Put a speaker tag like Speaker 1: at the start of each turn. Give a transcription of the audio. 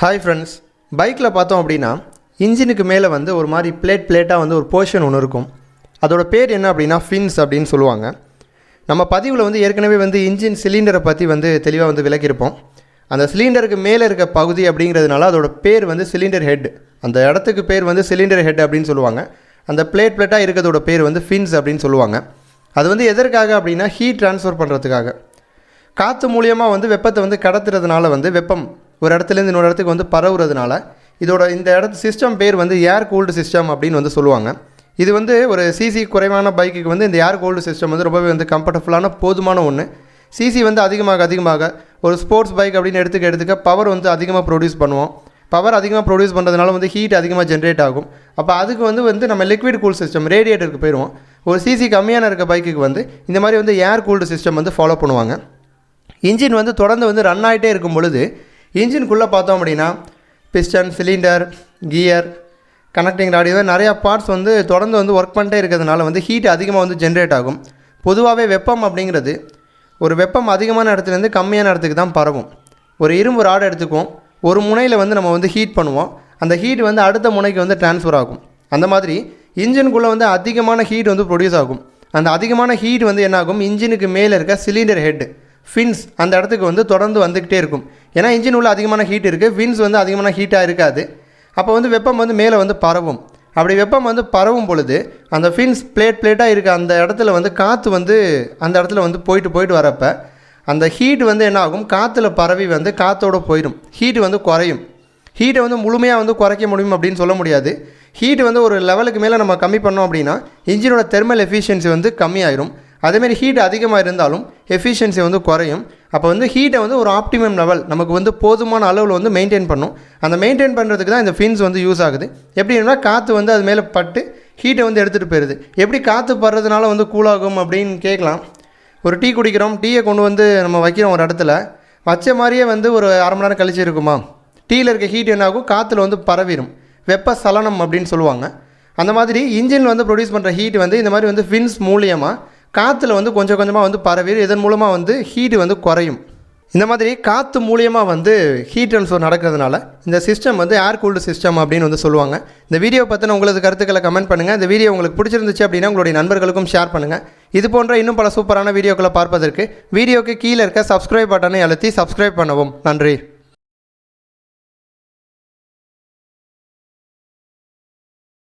Speaker 1: Hi friends பைக்கில் பார்த்தோம் அப்படின்னா இன்ஜினுக்கு மேலே வந்து ஒரு மாதிரி பிளேட் பிளேட்டாக வந்து ஒரு போர்ஷன் ஒன்று இருக்கும். அதோட பேர் என்ன அப்படின்னா ஃபின்ஸ் அப்படின்னு சொல்லுவாங்க. நம்ம பதிவில் வந்து ஏற்கனவே வந்து இன்ஜின் சிலிண்டரை பற்றி வந்து தெளிவாக வந்து விளக்கியிருப்போம். அந்த சிலிண்டருக்கு மேலே இருக்க பகுதி அப்படிங்கிறதுனால அதோட பேர் வந்து சிலிண்டர் ஹெட் அந்த இடத்துக்கு பேர் வந்து சிலிண்டர் ஹெட் அப்படின்னு சொல்லுவாங்க. அந்த பிளேட் பிளேட்டாக இருக்கிறதோட பேர் வந்து ஃபின்ஸ் அப்படின்னு சொல்லுவாங்க. அது வந்து எதற்காக அப்படின்னா ஹீட் ட்ரான்ஸ்ஃபர் பண்ணுறதுக்காக காற்று மூலியமாக வந்து வெப்பத்தை வந்து கடத்துறதுனால வந்து வெப்பம் ஒரு இடத்துலேருந்து இன்னொரு இடத்துக்கு வந்து பரவுறதுனால இதோட இந்த இடத்து சிஸ்டம் பேர் வந்து ஏர் கூல்டு சிஸ்டம் அப்படின்னு வந்து சொல்லுவாங்க. இது வந்து ஒரு சிசி குறைவான பைக்குக்கு வந்து இந்த ஏர் கூல்டு சிஸ்டம் வந்து ரொம்பவே வந்து கம்ஃபர்டபுளான போதுமான ஒன்று சிசி வந்து அதிகமாக அதிகமாக ஒரு ஸ்போர்ட்ஸ் பைக் அப்படின்னு எடுத்துக்க எடுத்துக்க பவர் வந்து அதிகமாக ப்ரொடியூஸ் பண்ணுவோம். பவர் அதிகமாக ப்ரொடியூஸ் பண்ணுறதுனால வந்து ஹீட் அதிகமாக ஜென்ரேட் ஆகும். அப்போ அதுக்கு வந்து வந்து நம்ம லிக்விட் கூல் சிஸ்டம் ரேடியேட்டருக்கு போயிடுவோம். ஒரு சிசி கம்மியான இருக்க பைக்குக்கு வந்து இந்த மாதிரி வந்து ஏர் கூல்டு சிஸ்டம் வந்து ஃபாலோ பண்ணுவாங்க. இன்ஜின் வந்து தொடர்ந்து வந்து ரன் ஆகிட்டே இருக்கும் பொழுது இன்ஜின்குள்ளே பார்த்தோம் அப்படின்னா piston cylinder gear connecting rod இதுவே நிறையா பார்ட்ஸ் வந்து தொடர்ந்து வந்து ஒர்க் பண்ணிட்டே இருக்கிறதுனால வந்து ஹீட் அதிகமாக வந்து ஜென்ரேட் ஆகும். பொதுவாகவே வெப்பம் அப்படிங்கிறது ஒரு வெப்பம் அதிகமான இடத்துலேருந்து கம்மியான இடத்துக்கு தான் பரவும். ஒரு இரும்பு ராடு எடுத்துக்குவோம் ஒரு முனையில் வந்து நம்ம வந்து ஹீட் பண்ணுவோம். அந்த ஹீட் வந்து அடுத்த முனைக்கு வந்து ட்ரான்ஸ்ஃபர் ஆகும். அந்த மாதிரி இன்ஜினுக்குள்ளே வந்து அதிகமான ஹீட் வந்து ப்ரொடியூஸ் ஆகும். அந்த அதிகமான ஹீட் வந்து என்னாகும்? இன்ஜினுக்கு மேலே இருக்க சிலிண்டர் ஹெட்டு ஃபின்ஸ் அந்த இடத்துக்கு வந்து தொடர்ந்து வந்துக்கிட்டே இருக்கும். ஏன்னா இன்ஜின் உள்ள அதிகமான ஹீட் இருக்குது ஃபின்ஸ் வந்து அதிகமான ஹீட்டாக இருக்காது. அப்போ வந்து வெப்பம் வந்து மேலே வந்து பரவும். அப்படி வெப்பம் வந்து பரவும் பொழுது அந்த ஃபின்ஸ் பிளேட் பிளேட்டாக இருக்க அந்த இடத்துல வந்து காற்று வந்து அந்த இடத்துல வந்து போயிட்டு போயிட்டு வரப்போ அந்த ஹீட் வந்து என்ன ஆகும்? காற்றுல பரவி வந்து காற்றோடு போயிடும். ஹீட் வந்து குறையும். ஹீட்டை வந்து முழுமையாக வந்து குறைக்க முடியும் அப்படின்னு சொல்ல முடியாது. ஹீட் வந்து ஒரு லெவலுக்கு மேலே நம்ம கம்மி பண்ணோம் அப்படின்னா இன்ஜினோட தெர்மல் எஃபிஷியன்சி வந்து கம்மியாயிரும். அதேமாரி ஹீட் அதிகமாக இருந்தாலும் எஃபிஷியன்சி வந்து குறையும். அப்போ வந்து ஹீட்டை வந்து ஒரு ஆப்டிமம் லெவல் நமக்கு வந்து போதுமான அளவில் வந்து மெயின்டைன் பண்ணும். அந்த மெயின்டைன் பண்ணுறதுக்கு தான் இந்த ஃபின்ஸ் வந்து யூஸ் ஆகுது. எப்படின்னா காற்று வந்து அது மேலே பட்டு ஹீட்டை வந்து எடுத்துகிட்டு போயிடுது எப்படி காற்று படுறதுனால வந்து கூலாகும் அப்படின்னு கேட்கலாம். ஒரு டீ குடிக்கிறோம் டீயை கொண்டு வந்து நம்ம வைக்கிறோம் ஒரு இடத்துல. வச்ச மாதிரியே வந்து ஒரு அரை மணி நேரம் கழிச்சு இருக்குமா? டீயில் இருக்க ஹீட் என்ன ஆகும்? காற்றுல வந்து பரவிடும் வெப்ப சலனம் அப்படின்னு சொல்லுவாங்க. அந்த மாதிரி இன்ஜின் வந்து ப்ரொடியூஸ் பண்ணுற ஹீட் வந்து இந்த மாதிரி வந்து ஃபின்ஸ் மூலியமாக காற்றுல வந்து கொஞ்சம் கொஞ்சமாக வந்து பரவி இதன் மூலமாக வந்து ஹீட் வந்து குறையும். இந்த மாதிரி காற்று மூலியமாக வந்து ஹீட் ட்ரான்ஸ்ஃபர் நடக்கிறதுனால இந்த சிஸ்டம் வந்து ஏர் கூல்டு சிஸ்டம் அப்படின்னு வந்து சொல்லுவாங்க. இந்த வீடியோ பற்றின உங்களது கருத்துக்களை கமெண்ட் பண்ணுங்கள் இந்த வீடியோ உங்களுக்கு பிடிச்சிருந்துச்சு அப்படின்னா உங்களுடைய நண்பர்களுக்கும் ஷேர் பண்ணுங்கள் இது போன்ற இன்னும் பல சூப்பரான வீடியோக்களை பார்ப்பதற்கு வீடியோக்கு கீழே இருக்க சப்ஸ்கிரைப் பட்டனை அழுத்தி சப்ஸ்கிரைப் பண்ணவும். நன்றி.